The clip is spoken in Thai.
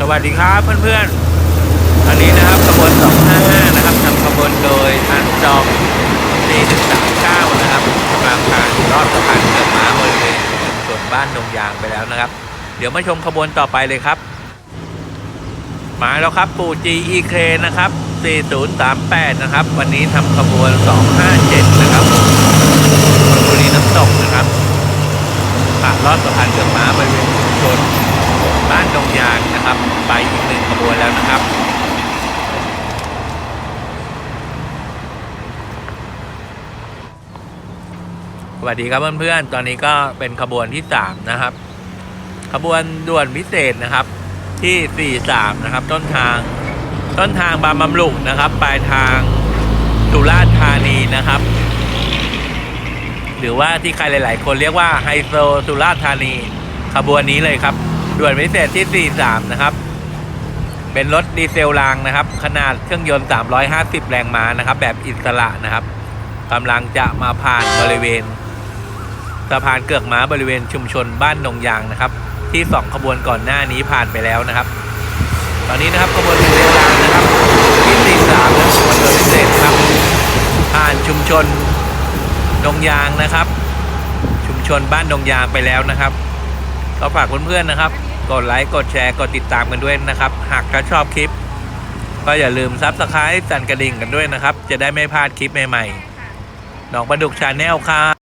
สวัสดีครับเพื่อนๆอันนี้นะครับขบวน 255 นะครับนำขบวนโดยอันจอม4139 นะครับกำลังทางลอดสะพานเกือกม้าบริเวณชุมชนบ้านดงยางไปแล้วนะครับ เดี๋ยวมาชมขบวนต่อไปเลยครับ มาแล้วครับปู่ GEK นะครับ 4038 นะครับ วันนี้ทำขบวน 257 นะครับชลบุรีน้ำตกนะครับผ่านลอดสะพานเกือกม้าบริเวณชุมชน บ้านดงยางนะครับ ไปอีกหนึ่งขบวนแล้วนะครับสวัสดีครับเพื่อนๆ ตอนนี้ก็เป็นขบวนที่สามนะครับ ขบวนด่วนพิเศษนะครับ ที่สี่สามนะครับ ต้นทางต้นทางบางบำรุนะครับ ปลายทางสุราษฎร์ธานีนะครับ หรือว่าที่ใครหลาย ๆ คนเรียกว่าไฮโซสุราษฎร์ธานีขบวนนี้เลยครับ ด่วนพิเศษที่ 43 นะครับ เป็นรถดีเซลรางนะครับ ขนาดเครื่องยนต์ 350 แรงม้านะครับ แบบอิสระนะครับกำลังจะมาผ่านบริเวณสะพานเกือกม้าบริเวณชุมชนบ้านดงยางนะครับ ที่สองขบวนก่อนหน้านี้ผ่านไปแล้วนะครับ ตอนนี้นะครับขบวนดีเซลรางนะครับที่ 43นะขบวนด่วนพิเศษครับ ผ่านชุมชนดงยางนะครับ ชุมชนบ้านดงยางไปแล้วนะครับ ก็ฝากเพื่อนๆนะครับ กดไลค์ กดแชร์ กดติดตามกันด้วยนะครับ หากถ้าชอบคลิป ก็อย่าลืมซับสไครต์สั่นกระดิ่งกันด้วยนะครับ จะได้ไม่พลาดคลิปใหม่ๆน้องประดุกชาแนลครับ